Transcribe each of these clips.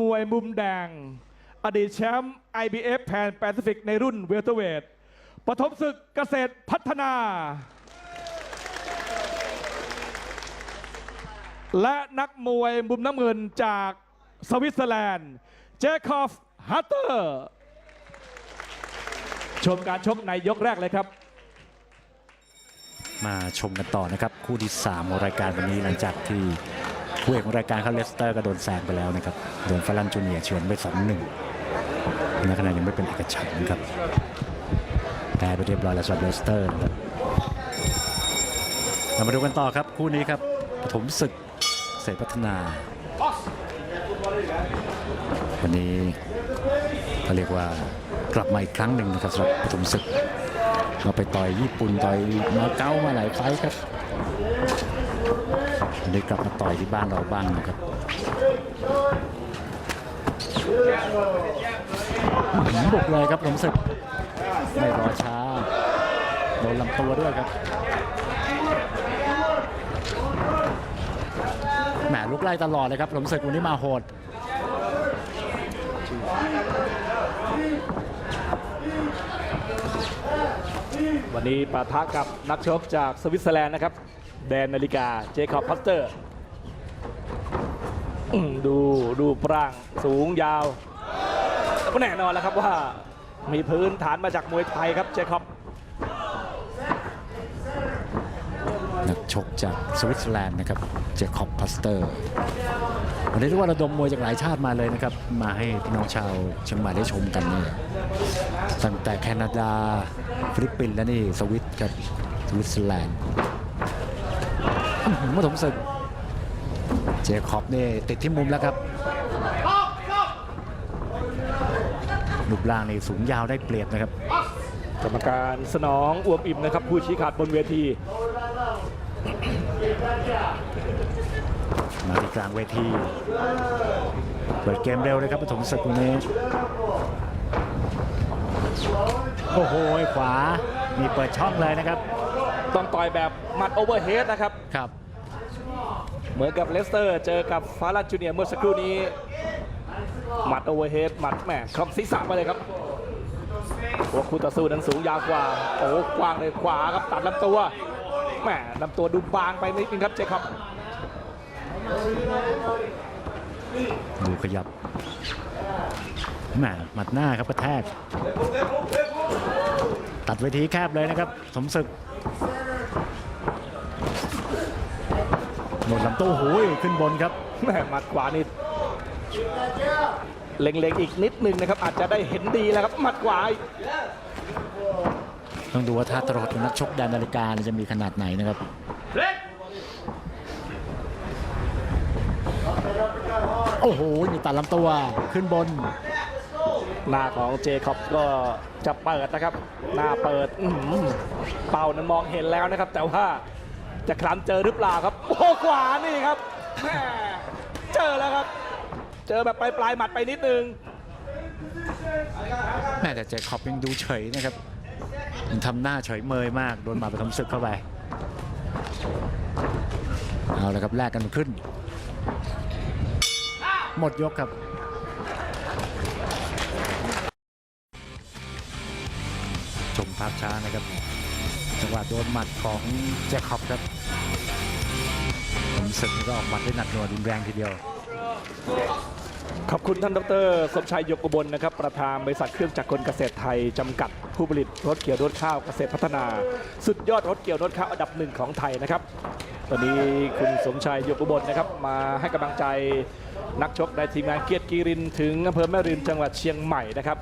มวยมุมแดง อดีตแชมป์ IBF แพนแปซิฟิกในรุ่นเวลเตอร์เวทปฐมศึกเกษตรพัฒนา และนักมวยมุมน้ำเงินจากสวิตเซอร์แลนด์ เจคอฟฮัตเตอร์ ชมการชกในยกแรกเลยครับมาชมกันต่อนะครับ คู่ที่ 3 ของรายการวันนี้หลังจากที่ คู่เอกของรายการเขาเลสเตอร์ก็โดนแซงไปแล้วนะครับโดนฟรันจูเนียร์เฉือนไป2-1ในขณะยังไม่เป็นเอกฉันท์ครับแพ้ไปเรียบร้อยแล้วสำหรับเลสเตอร์นะครับเรามาดูกันต่อครับคู่นี้ครับปฐมศึกเสรพัฒนา วันนี้เขาเรียกว่ากลับมาอีกครั้งหนึ่งนะครับสำหรับปฐมศึกเราไปต่อยญี่ปุ่นต่อยมาเก๊ามาหลายไฟครับ วันนี้กลับมาต่อยที่บ้านเราบ้างนะครับหมบุกเลยครับหลงศึกไม่รอช้าโดนลำตัวด้วยครับแหมลุกไล่ตลอดเลยครับหลงศึกวันนี้มาโหดวันนี้ปะทะกับนักชกจากสวิตเซอร์แลนด์นะครับ แดนนาฬิกาเจคอบพัตเตอร์ดูดูปร่างสูงยาวแล้วก็แน่นอนแล้วครับว่ามีพื้นฐานมาจากมวยไทยครับเจคอบนักชกจากสวิตเซอร์แลนด์นะครับเจคอบพัสเตอร์วันนี้เรียกว่าระดมมวยจากหลายชาติมาเลยนะครับ มาให้พี่น้องชาวเชียงใหม่ได้ชมกันเนี่ยตั้งแต่แคนาดา ฟิลิปปินส์และนี่สวิตครับสวิตเซอร์แลนด์ มาถมศึก เจคอบนี่ติดที่มุมแล้วครับรูปร่างนี่สูงยาวได้เปรียบนะครับ กรรมการสนองอวมอิ่มนะครับ ผู้ชี้ขาดบนเวที มาที่กลางเวที เปิดเกมเร็วเลยครับปฐมศึกวันนี้โอ้โหขวา มีเปิดช่องเลยนะครับ ต้องต่อยแบบหมัดโอเวอร์เฮดนะครับ ครับ เหมือนกับเลสเตอร์เจอกับฟารันจูเนียร์เมื่อสักครู่นี้ หมัดโอเวอร์เฮดหมัดแหมครอบศีรษะไปเลยครับหัวคู่ต่อสู้นั้นสูงยาวกว่า โอ้กว้างเลยขวาครับตัดลำตัวแหมลำตัวดูบางไปนิดนึงครับเจคอบดูขยับแหมหมัดหน้าครับกระแทก ตัดเวทีแคบเลยนะครับ สมศึก หมดลำตัวหูยขึ้นบนครับแหมหมัดขวานี่เล็งๆอีกนิดนึงนะครับ อาจจะได้เห็นดีแล้วครับหมัดขวาต้องดูว่าท่าตรอดของนักชกแดนนาฬิกาเนี่ยจะมีขนาดไหนนะครับโอ้โหมีตัดลำตัวขึ้นบน หน้าของเจคอบก็จะเปิดนะครับ หน้าเปิดอื้อหือเป่านั้นมองเห็นแล้วนะครับ แต่ว่าจะคลำเจอหรือเปล่าครับ โอ้ขวานี่ครับแม่เจอแล้วครับ เจอแบบปลายปลายๆหมัดไปนิดนึงแม่แต่เจคอบยังดูเฉยนะครับยังทำหน้าเฉยเมยมาก โดนหมาไปทำศึกเข้าไป เอาละครับแลกกันขึ้น หมดยกครับชมภาพช้านะครับจังหวะโดนหมัดของแจ็คคอบครับ ศึกนี่ก็ออกมัดได้หนักหน่วงรุนแรงทีเดียว ขอบคุณท่านดรสมชัยยกอุบลนะครับ ประธานบริษัทเครื่องจักรกลเกษตรไทย จำกัดผู้ผลิตรถเกี่ยวรถข้าวเกษตรพัฒนา สุดยอดรถเกี่ยวรถข้าวอันดับหนึ่งของไทยนะครับตอนนี้คุณสมชัยยกอุบลนะครับ มาให้กำลังใจนักชกในทีมงานเกียรติกีรินถึงอำเภอแม่ริมจังหวัดเชียงใหม่นะครับ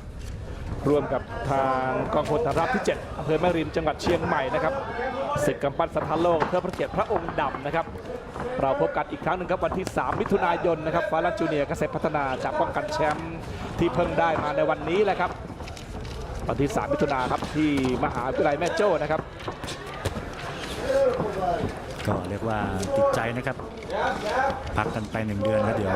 ร่วมกับทางกองพลทหารราบที่7อำเภอแม่ริมจังหวัดเชียงใหม่นะครับศึกกำปั้นสถานโลกเพื่อพระเกียรติพระองค์ดำนะครับ เราพบกันอีกครั้งหนึ่งครับวันที่ 3 มิถุนายนนะครับฟ้าลันจูเนียร์เกษตรพัฒนาจะป้องกันแชมป์ที่เพิ่งได้มาในวันนี้แหละครับวันที่ 3 มิถุนาครับที่มหาวิทยาลัยแม่โจ้นะครับ ก็เรียกว่าติดใจนะครับ พักกันไปหนึ่งเดือนแล้วเดี๋ยว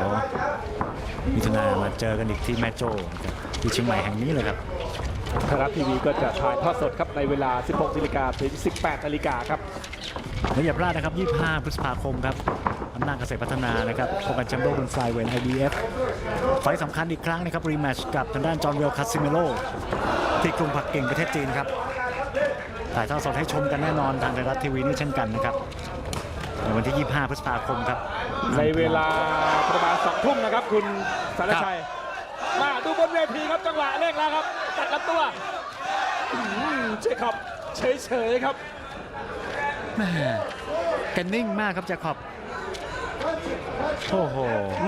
มิถุนามาเจอกันอีกที่แม่โจ้นะครับที่เชียงใหม่แห่งนี้เลยครับไทยรัฐทีวีก็จะถ่ายทอดสดครับในเวลา 16นาฬิกาถึง 18นาฬิกาครับ และอย่าพลาดนะครับ 25 พฤษภาคมครับอำนาจเกษตรพัฒนานะครับป้องกันแชมป์โลกบนไฟเวน IBF ไฟล์สำคัญอีกครั้งนะครับ รีแมตช์กับทางด้านจอห์นเวลคาซิเมโลที่กรุงปักกิ่งประเทศจีนครับถ่ายทอดสดให้ชมกันแน่นอนทางไทยรัฐทีวีนี่เช่นกันนะครับในวันที่ 25 พฤษภาคมครับ ในเวลาประมาณสองทุ่มนะครับ คุณสารชัย มาดูบนเวทีครับจังหวะเร่งแล้วครับตัดลำตัวอื้อหือเจคอบเฉยๆครับ แม่แกนิ่งมากครับแจ็คขอบโอ้โห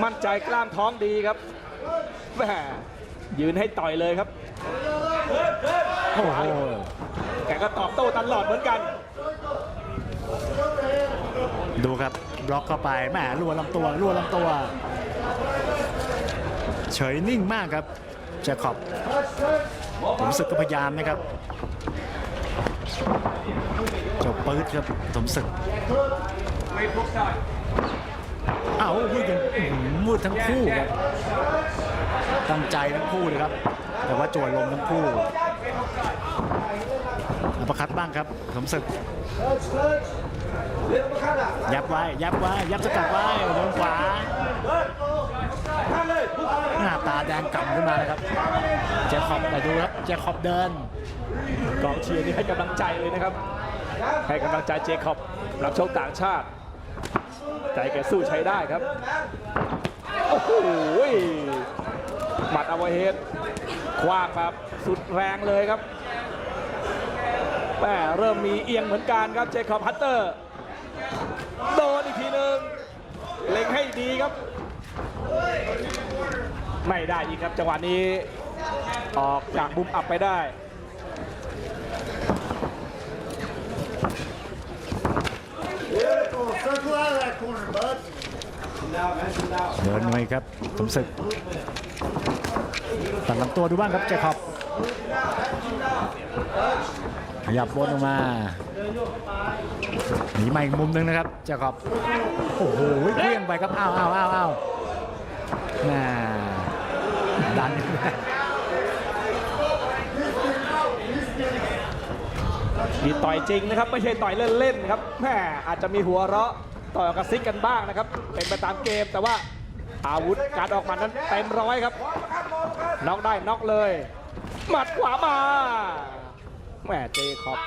มั่นใจกล้ามท้องดีครับแหมยืนให้ต่อยเลยครับ โอ้โห แกก็ตอบโต้ตลอดเหมือนกัน ดูครับบล็อกเข้าไปแหมรัวลำตัวรัวลำตัว เฉยนิ่งมากครับแจ็คขอบผมศึกก็พยายามนะครับ จบปื๊ดครับสมศึกอ้าวมืดกันอื้อหือมืดทั้งคู่ครับตั้งใจทั้งคู่เลยครับ แต่ว่าจวนลมทั้งคู่อัปคัดบ้างครับสมศึกยับไว้ยับไว้ยับสกัดไว้โดนขวาหน้า ตาแดงก่ำขึ้นมาเลยครับเจคอบแต่ดูครับเจคอบเดินกองเชียร์นี่ให้กำลังใจเลยนะครับ ให้กำลังใจเจคอบรับโชคต่างชาติ ใจแกสู้ใช้ได้ครับ โอ้โหหมัดอวเฮดคว้างแบบสุดแรงเลยครับแม่เริ่มมีเอียงเหมือนกันครับเจคอบฮัตเตอร์โดนอีกทีหนึ่งเล็งให้ดีครับ ไม่ได้อีกครับจังหวะนี้ ออกจากมุมอับไปได้เดินหน่อยครับสมศึกตัดลำตัวดูบ้างครับเจคอบขยับวนออกมาหนีมาอีกมุมหนึงนะครับเจคอบโอ้โหเลื่องไปครับอ้าวอ้าวอ้าวอ้าวแม่ ดันมีต่อยจริงนะครับ ไม่ใช่ต่อยเล่นๆครับแหมอาจจะมีหัวเราะต่อยกระซิกกันบ้างนะครับ เป็นไปตามเกมแต่ว่าอาวุธการออกหมานั้นเต็มร้อยครับน็อกได้น็อกเลยหมัดขวามาแหมเจคอบ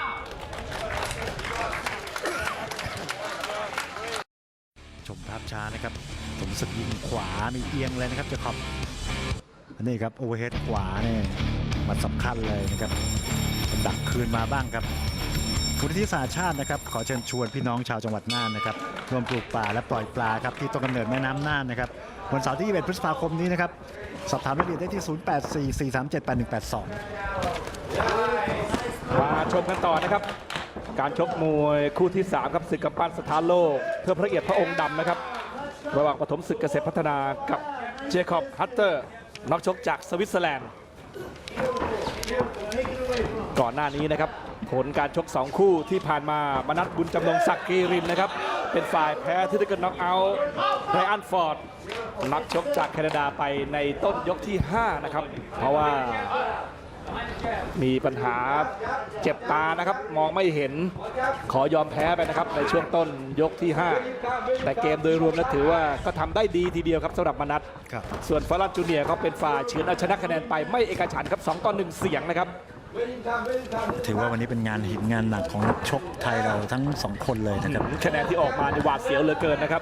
ชมภาพช้านะครับสมศึกยิงขวามีเอียงเลยนะครับเจคอบ อันนี้ครับโอเวอร์เฮดขวาเนี่ยมันสำคัญเลยนะครับดักคืนมาบ้างครับคุณทิศาสชาตินะครับขอเชิญชวนพี่น้องชาวจังหวัดน่านนะครับร่วมปลูกป่าและปล่อยปลาครับที่ต้นกำเนิดแม่น้ำน่านนะครับวันเสาร์ที่21พฤษภาคมนี้นะครับสอบถามรายละเอียดได้ที่ 0844378182 มาชมกันต่อนะครับ การชกมวยคู่ที่ 3 ครับศึกกำปั้นสถานโลกเพื่อพระเกียรติพระองค์ดำนะครับ ระหว่างปฐมศึกเกษตรพัฒนากับเจคอบฮัตเตอร์ นักชกจากสวิตเซอร์แลนด์ ก่อนหน้านี้นะครับ ผลการชก 2 คู่ที่ผ่านมามนัดบุญจำนงศักดิ์กีรินนะครับ เป็นฝ่ายแพ้ที่ได้กันน็อกเอาท์ไรอันฟอร์ดนักชกจากแคนาดาไปในต้นยกที่ 5 นะครับ เพราะว่า มีปัญหาเจ็บตานะครับ มองไม่เห็นขอยอมแพ้ไปนะครับ ในช่วงต้นยกที่ 5 แต่เกมโดยรวมแล้วถือว่าก็ทำได้ดีทีเดียวครับสำหรับมนัทครับส่วนฟารันจูเนียร์ก็เป็นฝ่ายเฉือนเอาชนะคะแนนไปไม่เอกฉันท์ครับ2ต่อ1เสียงนะครับถือว่าวันนี้เป็นงานหินงานหนักของนักชกไทยเราทั้งสองคนเลยนะครับคะแนนที่ออกมาในหวาดเสียวเหลือเกินนะครับ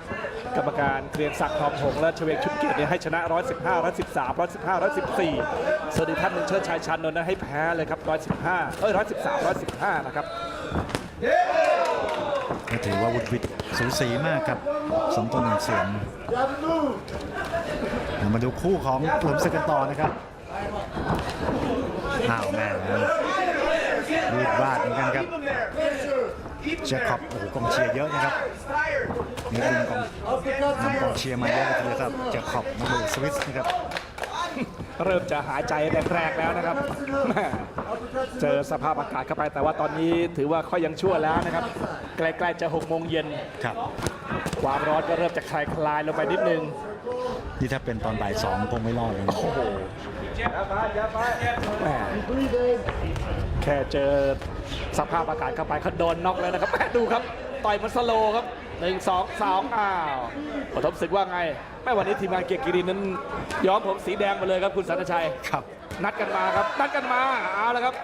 กรรมการเกรียงศักดิ์ทองหงส์และเฉวกชุดเกียรติเนี่ยให้ชนะ 115 113 115 114ส่วนอีกท่านหนึ่งเชิดชายชันนนท์นั้นให้แพ้เลยครับ 115 เอ้ย 113 115 นะครับ ก็ถือว่าวุฒิวิทย์สูสีมากครับสองตัวหนึ่งเสียง Gotta move. เรามาดูคู่ของกลุ่มศึกกันต่อนะครับอ้าวแม่รีบวาดเหมือนกันครับ เจคอบโอ้โหกองเชียร์เยอะนะครับนี่ดึงกองนำกองเชียร์มาเยอะเลยทีเดียวครับเจคอบนักมวยสวิสนะครับเริ่มจะหายใจแรงๆแล้วนะครับแม่เจอสภาพอากาศเข้าไป แต่ว่าตอนนี้ถือว่าค่อยยังชั่วแล้วนะครับ ใกล้ๆจะ6โมงเย็นครับความร้อนก็เริ่มจะคลายคลายๆลงไปนิดนึง นี่ถ้าเป็นตอนบ่ายสองคงไม่รอดเลยนะโอ้โหแหม่แค่เจอสภาพอากาศเข้าไปเขาโดนน็อกแล้วนะครับแม่ดูครับ ต่อยมันสโลว์ครับหนึ่งสองสองอ้าวปฐมศึกว่าไงแม่วันนี้ทีมงานเกียรติกิรินนั้นย้อมผมสีแดงมาเลยครับคุณสันตชัย ครับ นัดกันมาครับ นัดกันมาเอาละครับ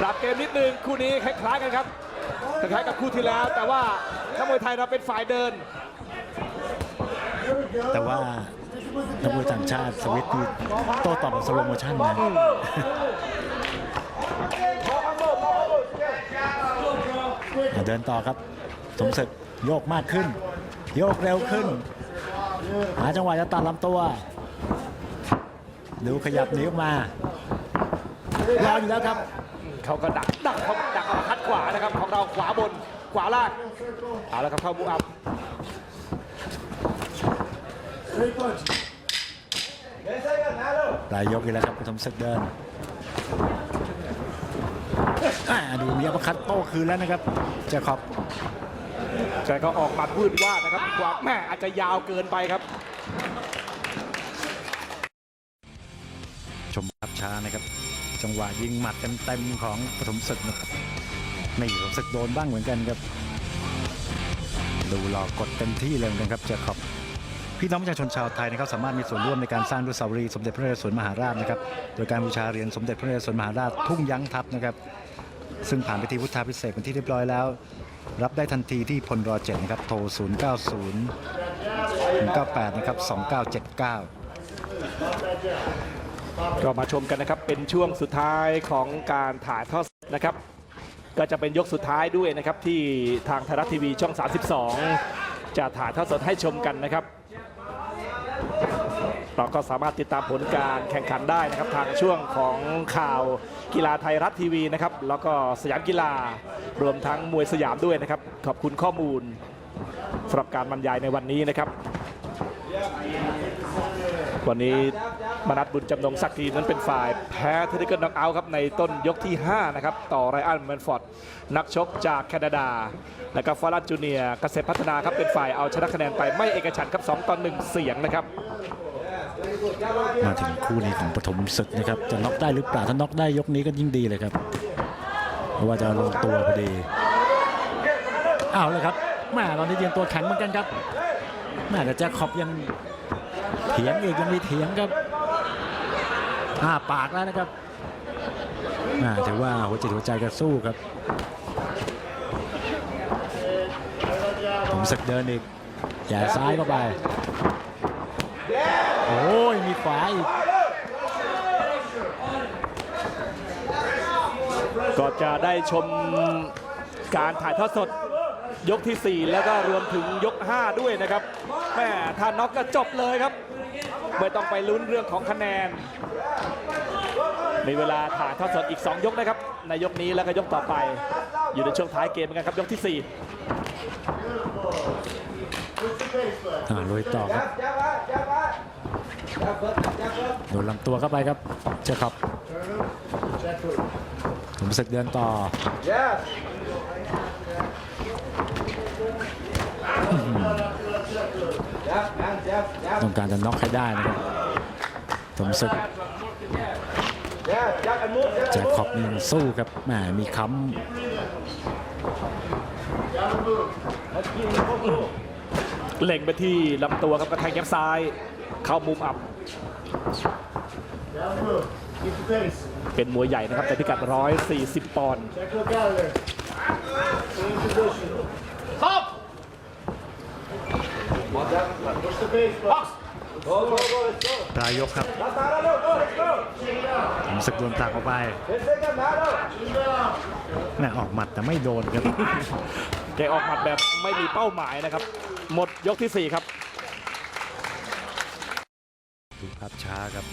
ปรับเกมนิดนึงคู่นี้คล้ายๆกันครับคล้ายๆกับคู่ที่แล้ว แต่ว่านักมวยไทยเราเป็นฝ่ายเดิน แต่ว่านักมวยต่างชาติสวิตนี่โต้ตอบแบบสโลโมชั่นนะเดินต่อครับ สมศึกโยกมากขึ้น โยกเร็วขึ้น หาจังหวะจะตัดลำตัว ดูขยับหนีออกมารออยู่แล้วครับ เขาก็ดักดักเขาดักเอาคัดขวานะครับ ของเราขวาบนขวาล่างเอาละครับเข้ามุมอัพ ปลายยกอีกแล้วครับปฐมศึกเดินอ่าดูมีอัปคัตโต้คืนแล้วนะครับเจคอบแต่ก็ออกหมัดพูดว่าดนะครับขวาแม่อาจจะยาวเกินไปครับ ชมภาพช้านะครับ จังหวะยิงหมัดเต็มๆของปฐมศึกนะครับนี่ปฐมศึกโดนบ้างเหมือนกันครับ ดูหลอกกดเต็มที่เลยเหมือนกันครับเจคอบ พี่น้องประชาชนชาวไทยนะครับสามารถมีส่วนร่วมในการสร้างอนุสาวรีย์สมเด็จพระนเรศวรมหาราชนะครับโดยการบูชาเหรียญสมเด็จพระนเรศวรมหาราชทุ่งยั้งทัพนะครับซึ่งผ่านพิธีพุทธาพิเศษเป็นที่เรียบร้อยแล้ว รับได้ทันทีที่พลรอเจ็ดนะครับโทร 09098นะครับ2979 ก็มาชมกันนะครับเป็นช่วงสุดท้ายของการถ่ายทอดนะครับ ก็จะเป็นยกสุดท้ายด้วยนะครับที่ทางไทยรัฐทีวีช่อง 32 จะถ่ายทอดสดให้ชมกันนะครับเราก็สามารถติดตามผลการแข่งขันได้นะครับทางช่วงของข่าวกีฬาไทยรัฐทีวีนะครับแล้วก็สยามกีฬารวมทั้งมวยสยามด้วยนะครับ ขอบคุณข้อมูลสำหรับการบรรยายในวันนี้นะครับ วันนี้ มนัดบุญจำนงศักดิ์นั้นเป็นฝ่ายแพ้เทนิเกิลน็อกเอาท์ครับในต้นยกที่ 5 นะครับ ต่อไรอันแมนฟอร์ด นักชกจากแคนาดา และก็ฟารันจูเนียร์เกษตรพัฒนาครับ เป็นฝ่ายเอาชนะคะแนนไปไม่เอกฉันท์ครับ 2 ต่อ 1 เสียงนะครับ มาถึงคู่นี้ของปฐมศึกนะครับ จะน็อกได้หรือเปล่าถ้าน็อกได้ยกนี้ก็ยิ่งดีเลยครับเพราะว่าจะลงตัวพอดีอ้าวเลยครับแม่ตอนนี้เตรียมตัวแข็งเหมือนกันครับแม่แต่แจ็คขอบยังเถียงอีกยังมีเถียงครับ อ้าปากแล้วนะครับถือว่าหัวจิตหัวใจก็สู้ครับผมศึกเดินอีกแย่ซ้ายเข้าไป โอ้ย มีขวาอีก ก็จะได้ชมการถ่ายทอดสดยกทีสี่4 แล้วก็รวมถึงยก 5 ด้วยนะครับแม่ถ้าน็อกก็จบเลยครับ ไม่ต้องไปลุ้นเรื่องของคะแนน มีเวลาถ่ายทอดสดอีก 2 ยกนะครับ ในยกนี้แล้วก็ยกต่อไป อยู่ในช่วงท้ายเกมเหมือนกันครับยกที่อ่าลุยต่อครับโดนลำตัวเข้าไปครับเจคอบผมศึกเดินต่อ ต้องการจะน็อกให้ได้นะครับผมศึกแจ็คขอบนี่ยังสู้ครับแหมมีค้4เล็งไปที่ลำตัวครับกระแทงยับซ้าย เข้ามุมอับ Down move. Keep the pace. เป็นมวยใหญ่นะครับ แต่พิกัด 140 ปอนด์ ปลายยกครับผมศึกโดนผลักออกไปแม่ออกหมัดแต่ไม่โดนครับ แกออกหมัดแบบไม่มีเป้าหมายนะครับ หมดยกทีสี่4 ครับดูภาพช้าครับ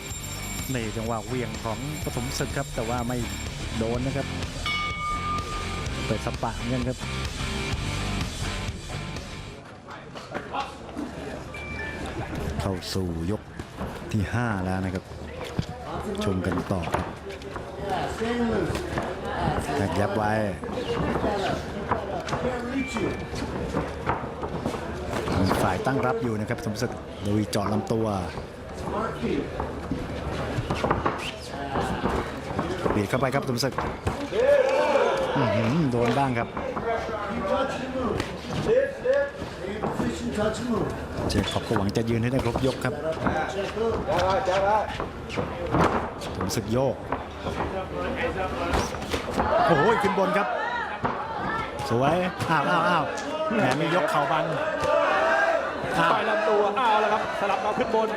ในจังหวะเหวียงของปฐมศึกครับ แต่ว่าไม่โดนนะครับเปิดสปะเหมือนกันครับ เข้าสู่ยกที่ 5 แล้วนะครับ ชมกันต่อครับ Yeah, stay loose. แตกยับไว้ฝ่ายตั้งรับอยู่นะครับสมศึกลุยจาะลำตัวบีดเข้าไปครับสมศึกอื้อหือโดนบ้างครับ เจคอบก็หวังจะยืนให้ได้ครบยกครับถึงศึกโยก โอ้โหขึ้นบนครับ สวย อ้าวอ้าวอ้าวแหมมียกเข่าบังอ้าวต่อยลำตัวเอาวแล้วครับ สลับมาขึ้นบน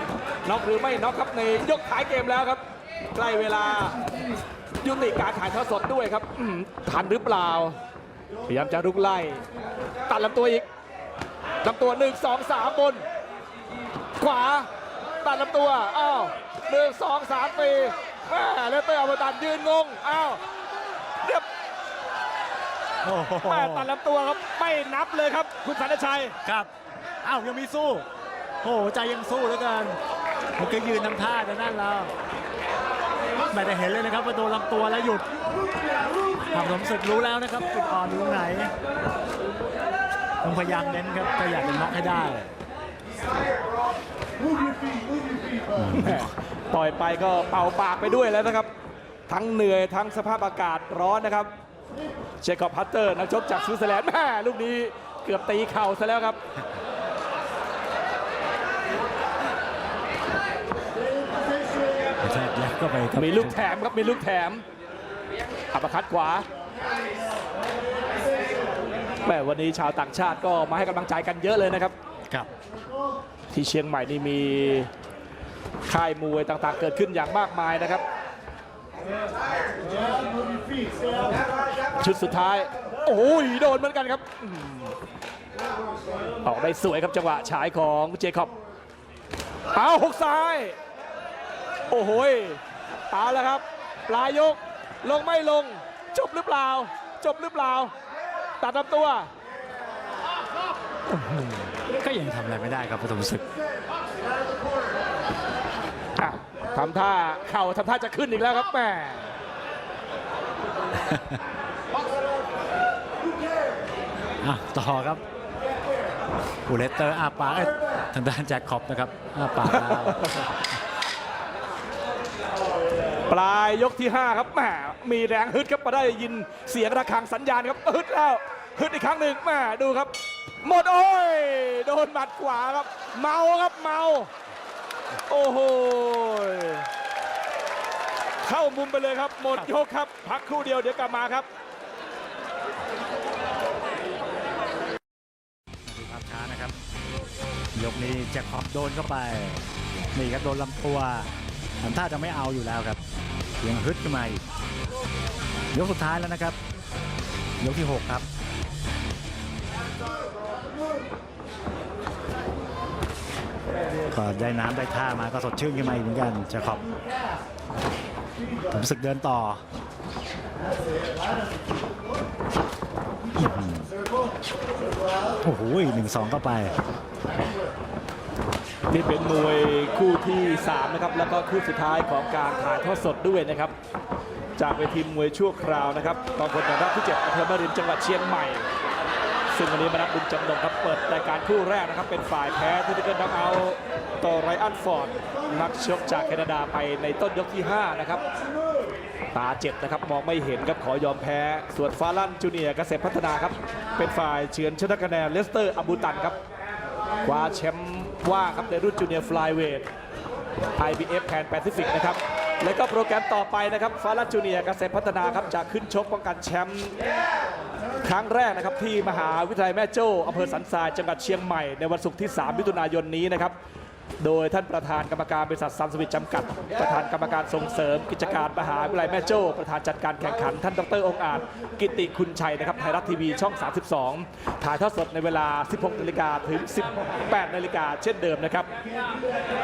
น็อกหรือไม่น็อกครับในยกท้ายเกมแล้วครับ ใกล้เวลายุติการถ่ายทอดสดด้วยครับทันหรือเปล่า พยายามจะรุกไล่ ตัดลำตัวอีก ลำตัวหนึ่งสองสามบน ขวาตัดลำตัว อ้าวหนึ่งสองสามสี่แม่เลสเตอร์เอามาตัดยืนงง อ้าวเรียบโอ้โหแม่ตัดลำตัวครับ ไม่นับเลยครับ คุณสันติชัย ครับ อ้าวยังมีสู้ โอ้โหใจยังสู้เหลือเกินเมื่อกี้ยืนทำท่าแต่นั่นแล้วไม่ได้เห็นเลยนะครับว่าโดนลำตัวแล้วหยุดทำสมศึกรู้แล้วนะครับจุดอ่อนอยู่ตรงไหน ต้องพยายามเน้นครับถ้าอยากจะน็อกให้ได้แม่ต่อยไปก็เป่าปากไปด้วยแล้วนะครับ ทั้งเหนื่อยทั้งสภาพอากาศร้อนนะครับ เชคอบพัตเตอร์นักชกจากสวิตเซอร์แลนด์แม่ลูกนี้เกือบตีเข่าซะแล้วครับแทกยัดก็ไปครับมีลูกแถมครับมีลูกแถมอัปคัดขวา แม่วันนี้ชาวต่างชาติก็มาให้กำลังใจกันเยอะเลยนะครับ ครับ ที่เชียงใหม่นี่มีค่ายมวยต่างๆ เกิดขึ้นอย่างมากมายนะครับ Move your feet. Stay out. ชุดสุดท้าย โอ้ยโดนเหมือนกันครับอืมออกได้สวยครับจังหวะฉายของเจคอบเอาหกซ้าย โอ้โหยเอาแล้วครับปลายยก ลงไม่ลง จบหรือเปล่า จบหรือเปล่า ตัดลำตัวก็ยังทำอะไรไม่ได้ครับปฐมศึกอะทำท่าเข่าทำท่าจะขึ้นอีกแล้วครับแม่อะต่อครับอูเลสเตอร์อาปากเอ้ยทางด้านแจ็คคอปนะครับอาปากแล้ว ปลายยกที่ 5 ครับแหม มีแรงฮึดครับมาได้ยินเสียงระฆังสัญญาณครับฮึดแล้วฮึดอีกครั้งหนึ่งแหมดูครับ หมดโอ้ยโดนหมัดขวาครับ เมาครับเมา โอ้โหเข้ามุมไปเลยครับ หมดยกครับ พักครู่เดียวเดี๋ยวกลับมาครับดูภาพช้านะครับ ยกนี้แจ็คคอปโดนเข้าไป นี่ครับโดนลำตัวทำท่าจะไม่เอาอยู่แล้วครับ เสียงฮึดขึ้นมาอีกยกสุดท้ายแล้วนะครับ ยกที่ 6 ครับก็ได้น้ำได้ท่ามาก็สดชื่นขึ้นมาอีกเหมือนกันจ็คคอปผมศึกเดินต่อโอ้โหหนึ่งสองเข้าไป นี่เป็นมวยคู่ที่ 3 นะครับ แล้วก็คู่สุดท้ายของการถ่ายทอดสดด้วยนะครับ จากเวทีมวยชั่วคราวนะครับกองพลนราบที่7อำเภอแม่ริมจังหวัดเชียงใหม่ ซึ่งวันนี้มานับบุญจำนงครับเปิดรายการคู่แรกนะครับ เป็นฝ่ายแพ้ที่ได้เกินน็อกเอาต่อไรอันฟอร์ดนักชกจากแคนาดาไปในต้นยกที่ 5 นะครับตาเจ็บนะครับมองไม่เห็นครับขอยอมแพ้ ส่วนฟาลันจูเนียร์เกษตรพัฒนาครับ เป็นฝ่ายเฉือนชนะคะแนนเลสเตอร์อบูตันครับคว้าแชมป์ ว่าครับในรุ่นจูเนียร์ฟลายเวท IBF แพนแปซิฟิกนะครับ แล้วก็โปรแกรมต่อไปนะครับฟาลัจูเนียร์เกษตรพัฒนาครับจะขึ้นชกป้องกันแชมป์ครั้งแรกนะครับที่มหาวิทยาลัยแม่โจ้อำเภอสันทรายจังหวัดเชียงใหม่ในวันศุกร์ที่ 3 มิถุนายนนี้นะครับ โดยท่านประธานกรรมการบริษัทซัมสวิตจำกัด ประธานกรรมการส่งเสริม กิจการมหาวิทยาลัยแม่โจ้ประธานจัดการแข่งขัน ท่านดรองค์อาจ กิติคุณชัยนะครับไทยรัฐทีวีช่อง 32 ถ่ายทอดสดในเวลา 16นาฬิกาถึง 18นาฬิกาเช่นเดิมนะครับ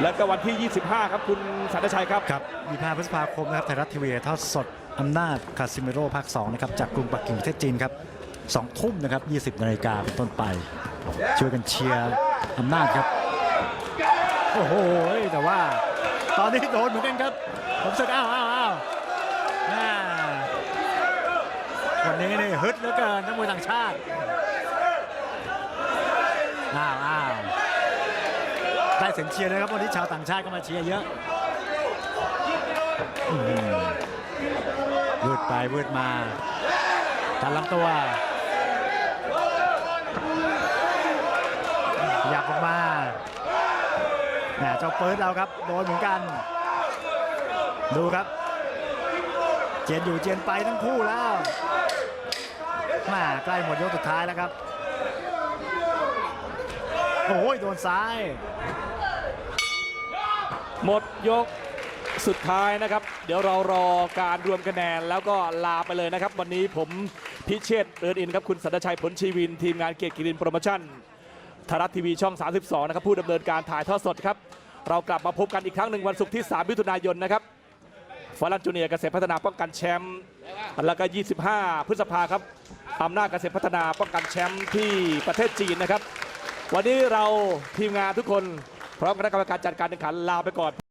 แล้วก็วันที่ 25 ครับคุณสันตชัยครับครับ25พฤษภาคมนะครับไทยรัฐทีวีทอดสดอำนาจคาซิเมโร่ภาค2นะครับจากกรุงปักกิ่งประเทศจีนครับ2ทุ่มนะครับ20นาฬิกาเป็นต้นไปช่วยกันเชียร์อำนาจครับ โอ้โหแต่ว่า ตอนนี้โดนเหมือนกันครับ ผมสึกอ้าวอ้าวอ้าววันนี้นี่ฮึดเหลือเกินนักมวยต่างชาติอ้าวอ้าวได้เสียงเชียร์นะครับวันนี้ชาวต่างชาติก็มาเชียร์เยอะวืดไปวืดมาตัดลำตัวลงมาแหม เจ้าเปิดเราครับโดนเหมือนกัน ดูครับ เจียนอยู่เจียนไปทั้งคู่แล้วแมาใกล้หมดยกสุดท้ายแล้วครับโอ้ยโดนซ้าย หมดยกสุดท้ายนะครับ เดี๋ยวเรารอการรวมคะแนนแล้วก็ลาไปเลยนะครับ วันนี้ผมพิเชษฐ์เดินอินครับคุณสันตชัยผลชีวิน ทีมงานเกียรติกิรินโปรโมชั่นไทยรัฐทีวีช่อง 32 นะครับ ผู้ดำเนินการถ่ายทอดสดครับ เรากลับมาพบกันอีกครั้งหนึ่งวันศุกร์ที่ 3 มิถุนายนนะครับฟอรันจูเนียเกษตรพัฒนาป้องกันแชมป์แล้วก็ 25 พฤษภาครับอำนาจเกษตรพัฒนาป้องกันแชมป์ที่ประเทศจีนนะครับ วันนี้เราทีมงานทุกคนพร้อมคณะกรรมการจัดการแข่งขันลาไปก่อน